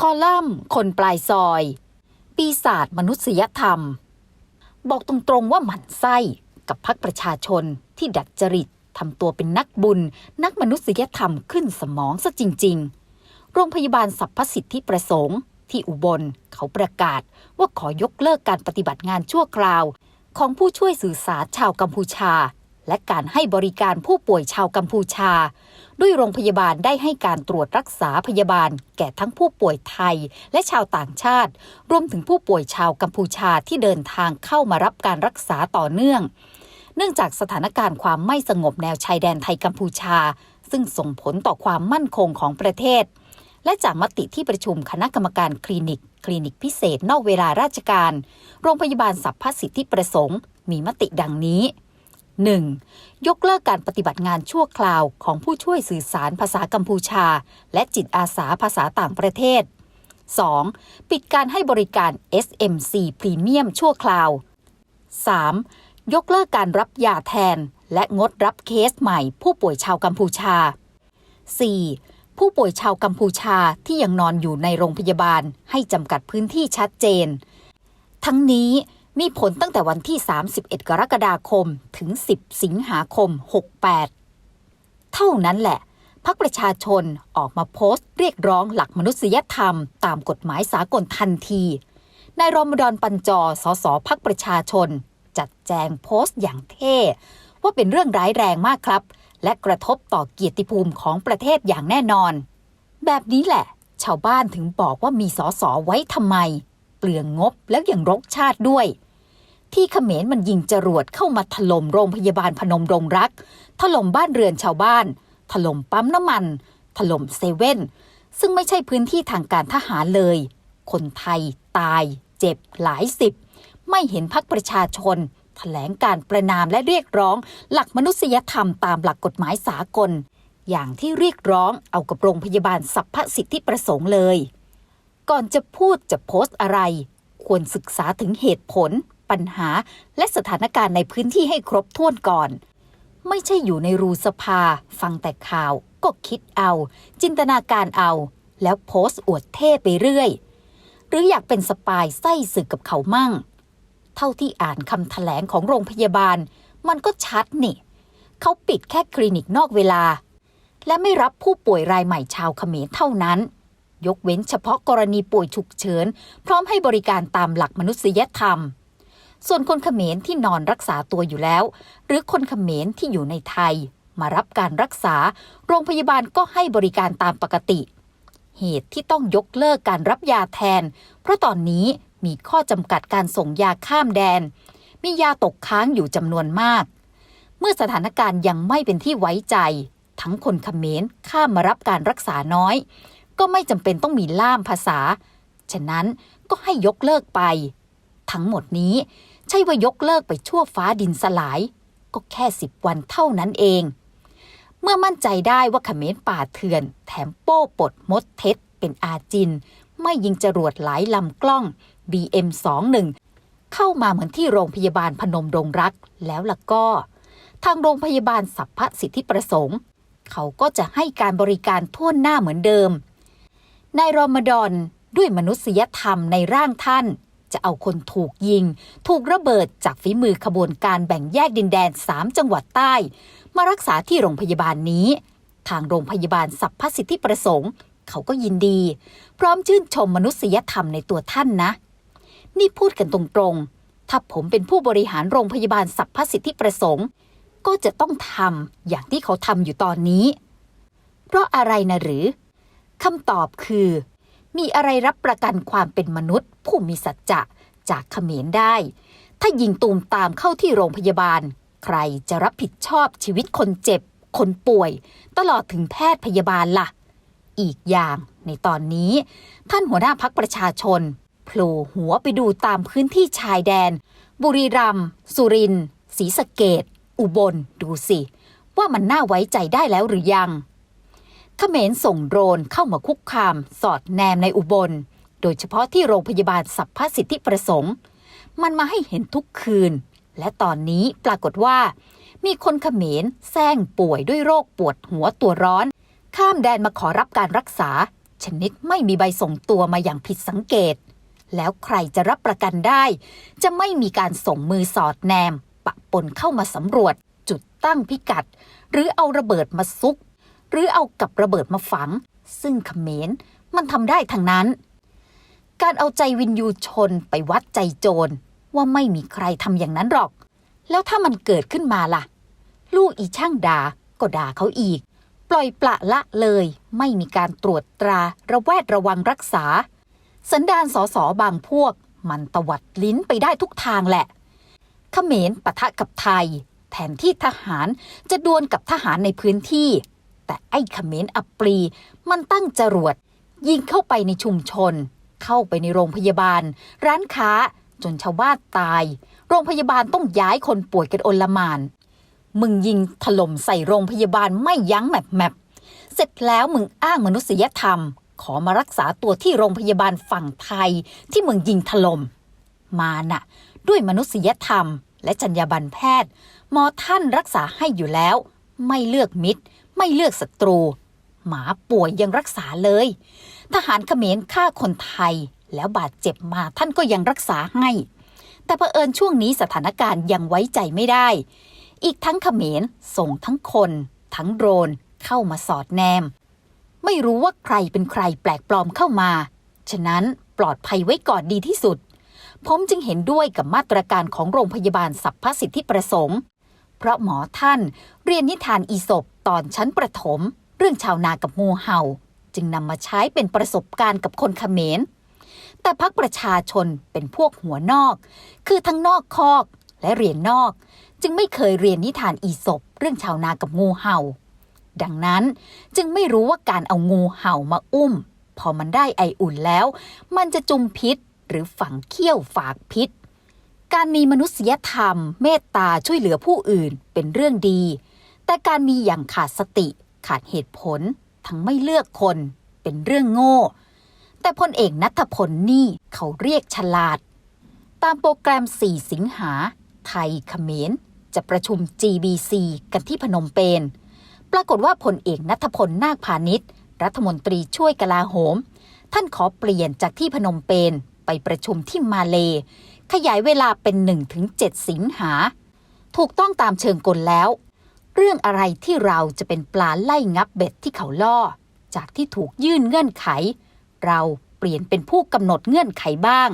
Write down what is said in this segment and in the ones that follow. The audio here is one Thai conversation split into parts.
คอลัมน์ คนปลายซอย ปีศาจมนุษยธรรม บอกตรงๆว่าหมั่นไส้กับพักประชาชนที่ดัดจริตทำตัวเป็นนักบุญ นักมนุษยธรรมขึ้นสมองซะจริง ๆ โรงพยาบาลสรรพสิทธิประสงค์ ที่อุบลเขาประกาศว่าขอยกเลิกการปฏิบัติงานชั่วคราว ของผู้ช่วยสื่อสารชาวกัมพูชา และการให้บริการผู้ป่วยชาวกัมพูชา ด้วยโรงพยาบาลได้ให้การตรวจรักษาพยาบาล แก่ทั้งผู้ป่วยไทยและชาวต่างชาติ รวมถึงผู้ป่วยชาวกัมพูชาที่เดินทางเข้ามารับการรักษาต่อเนื่อง เนื่องจากสถานการณ์ความไม่สงบแนวชายแดนไทยกัมพูชา ซึ่งส่งผลต่อความมั่นคงของประเทศ และจากมติที่ประชุมคณะกรรมการคลินิก คลินิกพิเศษนอกเวลาราชการ โรงพยาบาลสัพพสิทธิประสงค์ มีมติดังนี้ 1. ยกเลิกการปฏิบัติงานชั่วคราวของผู้ช่วยสื่อสารภาษากัมพูชา และจิตอาสาภาษาต่างประเทศ 2. ปิดการให้บริการ SMC พรีเมียมชั่วคราว 3. ยกเลิกการรับยาแทน และงดรับเคสใหม่ ผู้ป่วยชาวกัมพูชา 4. ผู้ป่วยชาวกัมพูชาที่ยังนอนอยู่ในโรงพยาบาลให้จำกัดพื้นที่ชัดเจน ทั้งนี้ มีผลตั้งแต่วันที่ 31 กรกฎาคม ถึง 10 สิงหาคม 68 เท่านั้นแหละพักประชาชนออกมาโพสต์เรียกร้องหลักมนุษยธรรม ตามกฎหมายสากลทันที นายรอมฎอนปัญจอสสพักประชาชน จัดแจงโพสต์อย่างเท่ ว่าเป็นเรื่องร้ายแรงมากครับ และกระทบต่อเกียรติภูมิของประเทศอย่างแน่นอน แบบนี้แหละ ชาวบ้านถึงบอกว่ามีสอสอไว้ทำไม ปลืองงบแล้วยังรกชาติด้วย ที่เขมรมันยิงจรวดเข้ามาถล่มโรงพยาบาลพนมรงรัก ถล่มบ้านเรือนชาวบ้าน ถล่มปั๊มน้ำมัน ถล่มเซเว่น ซึ่งไม่ใช่พื้นที่ทางการทหารเลย คนไทยตายเจ็บหลายสิบ ไม่เห็นพักประชาชนแถลงการประนามและเรียกร้อง หลักมนุษยธรรมตามหลักกฎหมายสากล อย่างที่เรียกร้องเอากับโรงพยาบาลสัพพสิทธิประสงค์เลย ก่อนจะพูดจะโพสต์อะไร ควรศึกษาถึงเหตุผล ปัญหา และสถานการณ์ในพื้นที่ให้ครบถ้วนก่อน ไม่ใช่อยู่ในรูสภา ฟังแต่ข่าว ก็คิดเอา จินตนาการเอา แล้วโพสต์อวดเท่ไปเรื่อย หรืออยากเป็นสปายไส้สึกกับเขามั่ง เท่าที่อ่านคำแถลงของโรงพยาบาล มันก็ชัดนี่ เขาปิดแค่คลินิกนอกเวลา และไม่รับผู้ป่วยรายใหม่ชาวเขมรเท่านั้น ยกเว้นเฉพาะกรณีป่วยฉุกเฉิน พร้อมให้บริการตามหลักมนุษยธรรม ส่วนคนเขมรที่นอนรักษาตัวอยู่แล้ว หรือคนเขมรที่อยู่ในไทย มารับการรักษา โรงพยาบาลก็ให้บริการตามปกติ เหตุที่ต้องยกเลิกการรับยาแทน เพราะตอนนี้มีข้อจำกัดการส่งยาข้ามแดน มียาตกค้างอยู่จำนวนมาก เมื่อสถานการณ์ยังไม่เป็นที่ไว้ใจ ทั้งคนเขมรข้ามมารับการรักษาน้อย ก็ไม่จำเป็นต้องมีล่ามภาษา ฉะนั้นก็ให้ยกเลิกไป ทั้งหมดนี้ใช่ว่ายกเลิกไปชั่วฟ้าดินสลาย ก็แค่สิบวันเท่านั้นเอง เมื่อมั่นใจได้ว่าเขมรป่าเถื่อน แถมโป้ปดมดเท็จเป็นอาจิน ไม่ยิงจรวดหลายลำกล้อง BM21 เข้ามาเหมือนที่โรงพยาบาลพนมดงรักแล้วล่ะก็ ทางโรงพยาบาลสัพพสิทธิประสงค์ เขาก็จะให้การบริการทั่วหน้าเหมือนเดิม นายรอมฎอนด้วยมนุษยธรรมในร่างท่าน จะเอาคนถูกยิง ถูกระเบิดจากฝีมือขบวนการแบ่งแยกดินแดน3จังหวัดใต้ มารักษาที่โรงพยาบาลนี้ ทางโรงพยาบาลสัพพสิทธิประสงค์ เขาก็ยินดี พร้อมชื่นชมมนุษยธรรมในตัวท่านนะ นี่พูดกันตรงๆ ถ้าผมเป็นผู้บริหารโรงพยาบาลสัพพสิทธิประสงค์ ก็จะต้องทำอย่างที่เขาทำอยู่ตอนนี้ เพราะอะไรนะหรือ คำตอบคือ มีอะไรรับประกันความเป็นมนุษย์ ผู้มีสัจจะจากเขมรได้ ถ้ายิงตูมตามเข้าที่โรงพยาบาล ใครจะรับผิดชอบชีวิตคนเจ็บ คนป่วย ตลอดถึงแพทย์พยาบาลล่ะ อีกอย่างในตอนนี้ ท่านหัวหน้าพักประชาชนโผล่หัวไปดูตามพื้นที่ชายแดน บุรีรัมย์สุรินทร์ศรีสะเกดอุบล ดูสิ ว่ามันน่าไว้ใจได้แล้วหรือยัง เขมรส่งโดรนเข้ามาคุกคาม สอดแนมในอุบล โดยเฉพาะที่โรงพยาบาลสัพพสิทธิประสงค์ มันมาให้เห็นทุกคืน และตอนนี้ปรากฏว่า มีคนเขมรแซงป่วยด้วยโรคปวดหัวตัวร้อน ข้ามแดนมาขอรับการรักษา ชนิดไม่มีใบส่งตัวมาอย่างผิดสังเกต แล้วใครจะรับประกันได้ จะไม่มีการส่งมือสอดแนม ปะปนเข้ามาสำรวจจุดตั้งพิกัด หรือเอาระเบิดมาซุก หรือเอากับระเบิดมาฝัง ซึ่งเขมรมันทำได้ทั้งนั้น การเอาใจวินยูชนไปวัดใจโจรว่าไม่มีใครทำอย่างนั้นหรอก แล้วถ้ามันเกิดขึ้นมาล่ะ ลูกอีช่างด่าก็ด่าเขาอีก ปล่อยปละละเลย ไม่มีการตรวจตราระแวดระวังรักษา สันดานสอสอบางพวก มันตวัดลิ้นไปได้ทุกทางแหละเขมรปะทะกับไทย แทนที่ทหารจะดวลกับทหารในพื้นที่ แต่ไอ้เขมรอัปรี มันตั้งจรวด ยิงเข้าไปในชุมชน เข้าไปในโรงพยาบาล ร้านค้า จนชาวบ้านตาย โรงพยาบาลต้องย้ายคนป่วยกันโอลมาน มึงยิงถล่มใส่โรงพยาบาลไม่ยั้งแมบแมบเสร็จแล้วมึงอ้างมนุษยธรรม ขอมารักษาตัวที่โรงพยาบาลฝั่งไทยที่มึงยิงถล่มมาน่ะ ด้วยมนุษยธรรม และจรรยาบรรณแพทย์ หมอท่านรักษาให้อยู่แล้ว ไม่เลือกมิตร ไม่เลือกศัตรู หมาป่วยยังรักษาเลย ทหารเขมรฆ่าคนไทยแล้วบาดเจ็บมาท่านก็ยังรักษาให้ แต่เผอิญช่วงนี้สถานการณ์ยังไว้ใจไม่ได้ อีกทั้งเขมรส่งทั้งคน ทั้งโดรนเข้ามาสอดแนม ไม่รู้ว่าใครเป็นใครแปลกปลอมเข้ามา ฉะนั้นปลอดภัยไว้ก่อนดีที่สุด ผมจึงเห็นด้วยกับมาตรการของโรงพยาบาลสัพพสิทธิประสงค์ เพราะหมอท่านเรียนนิทานอีสบ ตอนชั้นประถม เรื่องชาวนากับงูเห่า จึงนำมาใช้เป็นประสบการณ์กับคนเขมร แต่พักประชาชนเป็นพวกหัวนอก คือทั้งนอกคอกและเรียนนอก จึงไม่เคยเรียนนิทานอีสบเรื่องชาวนากับงูเห่า ดังนั้นจึงไม่รู้ว่าการเอางูเห่ามาอุ้ม พอมันได้ไออุ่นแล้ว มันจะจุมพิษหรือฝังเขี้ยวฝากพิษการมีมนุษยธรรม เมตตาช่วยเหลือผู้อื่นเป็นเรื่องดี แต่การมีอย่างขาดสติ ขาดเหตุผล ทั้งไม่เลือกคน เป็นเรื่องโง่ แต่พลเอกนัทพลนี่เขาเรียกฉลาด ตามโปรแกรม 4 สิงหา ไทยเขมรจะประชุม GBC กันที่พนมเปญปรากฏว่าพลเอกนัทพลนาคพาณิชย์ รัฐมนตรีช่วยกลาโหม ท่านขอเปลี่ยนจากที่พนมเปญไปประชุมที่มาเล ขยายเวลาเป็น 1-7 สิงหา ถูกต้องตามเชิงกลแล้ว เรื่องอะไรที่เราจะเป็นปลาไล่งับเบ็ดที่เขาล่อ จากที่ถูกยื่นเงื่อนไข เราเปลี่ยนเป็นผู้กำหนดเงื่อนไขบ้าง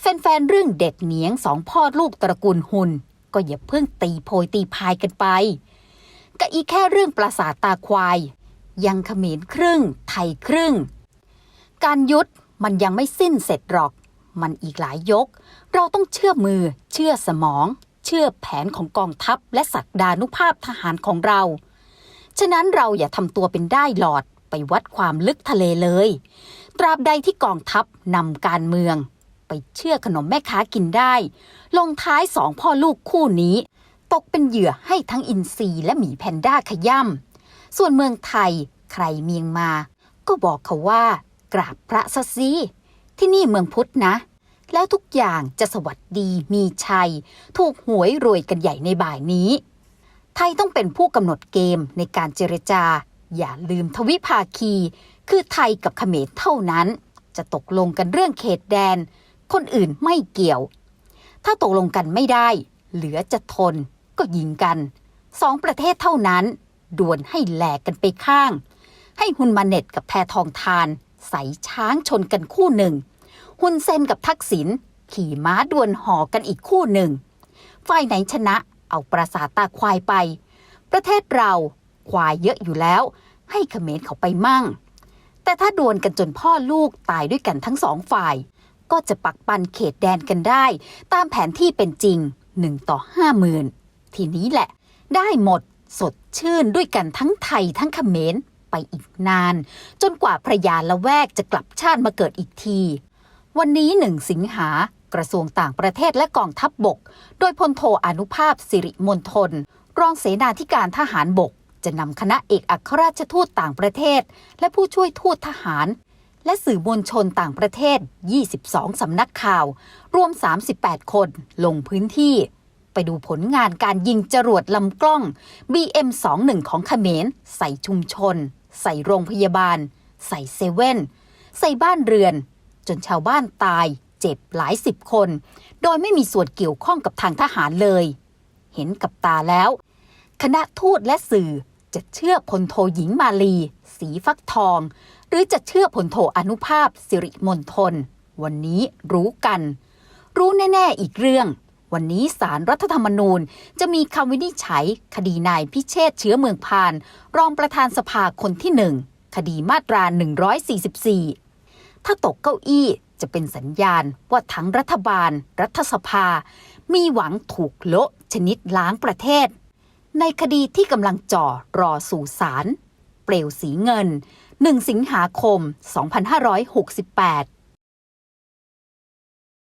แฟนๆเรื่องเด็ดเหนียงสองพ่อลูกตระกูลหุนก็อย่าเพิ่งตีโพยตีพายกันไปก็อีแค่เรื่องปราสาทตาควาย ยังเขมรครึ่ง ไทยครึ่ง การยุดมันยังไม่สิ้นเสร็จหรอก มันอีกหลายยก เราต้องเชื่อมือเชื่อสมอง เชื่อแผนของกองทัพและสักดานุภาพทหารของเรา ฉะนั้นเราอย่าทำตัวเป็นได้หลอดไปวัดความลึกทะเลเลย ตราบใดที่กองทัพนำการเมือง ไปเชื่อขนมแม่ค้ากินได้ ลงท้ายสองพ่อลูกคู่นี้ ตกเป็นเหยื่อให้ทั้งอินทรีและหมีแพนด้าขย่ำส่วนเมืองไทยใครเมียงมา ก็บอกเขาว่า กราบพระซะสิที่นี่เมืองพุทธนะ แล้วทุกอย่างจะสวัสดีมีชัย ถูกหวยรวยกันใหญ่ในบ่ายนี้ ไทยต้องเป็นผู้กำหนดเกมในการเจรจา อย่าลืมทวิภาคี คือไทยกับเขมรเท่านั้น จะตกลงกันเรื่องเขตแดน คนอื่นไม่เกี่ยว ถ้าตกลงกันไม่ได้ เหลือจะทน ก็ยิงกันสองประเทศเท่านั้นด่วลให้แหลกกันไปข้าง ให้ฮุนมาเน็ตกับแพทองทาน ใส่ช้างชนกันคู่หนึ่ง ฮุนเซนกับทักษิณขี่ม้าดวลหอกันอีกคู่หนึ่ง ฝ่ายไหนชนะเอาปราสาทตาควายไป ประเทศเราควายเยอะอยู่แล้ว ให้เขมรเขาไปมั่ง แต่ถ้าดวลกันจนพ่อลูกตายด้วยกันทั้งสองฝ่าย ก็จะปักปันเขตแดนกันได้ ตามแผนที่เป็นจริงหนึ่งต่อห้าหมื่นทีนี้แหละ ได้หมดสดชื่นด้วยกันทั้งไทยทั้งเขมรไปอีกนาน จนกว่าพระยาละแวกจะกลับชาติมาเกิดอีกที วันนี้หนึ่งสิงหากระทรวงต่างประเทศและกองทัพบบก โดยพลโทอนุภาพสิริมนทน รองเสนาธิการทหารบก จะนำคณะเอกอัครราชทูตต่างประเทศ และผู้ช่วยทูตทหาร และสื่อมวลชนต่างประเทศ 22 สำนักข่าว รวม 38 คนลงพื้นที่ ไปดูผลงานการยิงจรวดลำกล้อง BM21 ของเขมร ใส่ชุมชน ใส่โรงพยาบาล ใส่เซเว่น ใส่บ้านเรือน จนชาวบ้านตายเจ็บหลายสิบคน โดยไม่มีส่วนเกี่ยวข้องกับทางทหารเลย เห็นกับตาแล้ว คณะทูตและสื่อจะเชื่อพลโทหญิงมาลี สีฟักทอง หรือจะเชื่อพลโทอนุภาพสิริมนทน วันนี้รู้กัน รู้แน่ ๆ อีกเรื่อง วันนี้สารรัฐธรรมนูญจะมีคำวินิจฉัย คดีนายพิเชษเชื้อเมืองพาน รองประธานสภาคนที่หนึ่งคดีมาตรา 144 ถ้าตกเก้าอี้จะเป็นสัญญาณว่าทั้งรัฐบาล รัฐสภา มีหวังถูกโละชนิดล้างประเทศ ในคดีที่กำลังจ่อรอสู่ศาลเปลวสีเงิน 1 สิงหาคม 2568